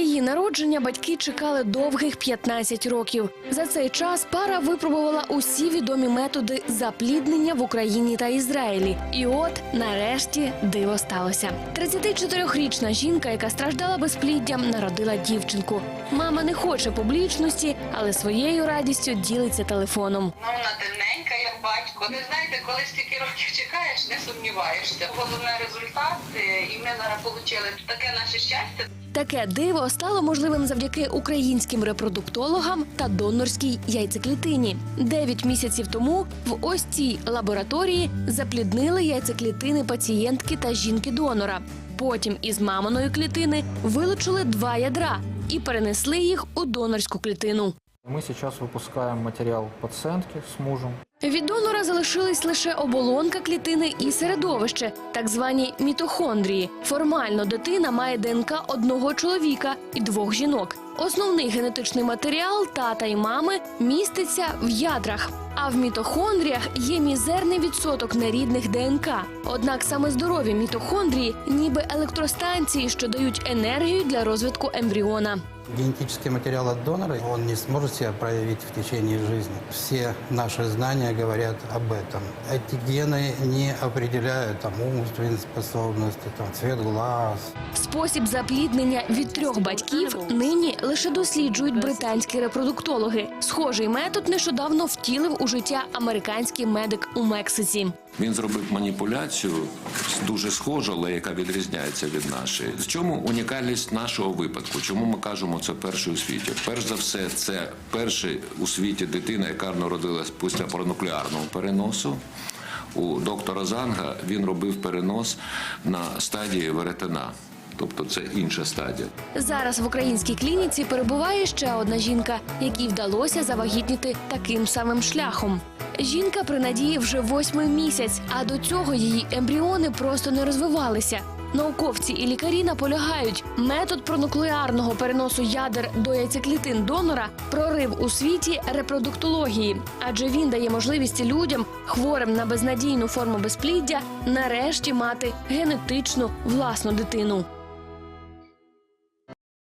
її народження батьки чекали довгих 15 років. За цей час пара випробувала усі відомі методи запліднення в Україні та Ізраїлі. І от нарешті диво сталося. 34-річна жінка, яка страждала безпліддям, народила дівчинку. Мама не хоче публічності, але своєю радістю ділиться телефоном. Як батько. Ви знаєте, коли стільки років чекаєш, не сумніваєшся. Головне результат, і ми зараз отримали таке наше щастя. Таке диво стало можливим завдяки українським репродуктологам та донорській яйцеклітині. Дев'ять місяців тому в ось цій лабораторії запліднили яйцеклітини пацієнтки та жінки-донора. Потім із маминої клітини вилучили два ядра і перенесли їх у донорську клітину. Мы сейчас выпускаем материал пациентки с мужем. Від донора залишились лише оболонка клітини і середовище, так звані мітохондрії. Формально дитина має ДНК одного чоловіка і двох жінок. Основний генетичний матеріал тата і мами міститься в ядрах. А в мітохондріях є мізерний відсоток нерідних ДНК. Однак саме здорові мітохондрії, ніби електростанції, що дають енергію для розвитку ембріона. Генетический материал от донора, он не сможет себя проявить в течение жизни. Все наши знания говорят об этом. Эти гены не определяют там, умственные способности, там, цвет глаз, Спосіб запліднення від трьох батьків нині лише досліджують британські репродуктологи. Схожий метод нещодавно втілив у життя американський медик у Мексиці. Він зробив маніпуляцію дуже схожу, але яка відрізняється від нашої. В чому унікальність нашого випадку? Чому ми кажемо це перший у світі? Перш за все, це перший у світі дитина, яка народилась після пронуклеарного переносу. У доктора Занга він робив перенос на стадії веретена. Тобто це інша стадія. Зараз в українській клініці перебуває ще одна жінка, якій вдалося завагітніти таким самим шляхом. Жінка при надії вже восьмий місяць, а до цього її ембріони просто не розвивалися. Науковці і лікарі наполягають, метод пронуклеарного переносу ядер до яйцеклітин донора прорив у світі репродуктології, адже він дає можливість людям, хворим на безнадійну форму безпліддя, нарешті мати генетичну власну дитину.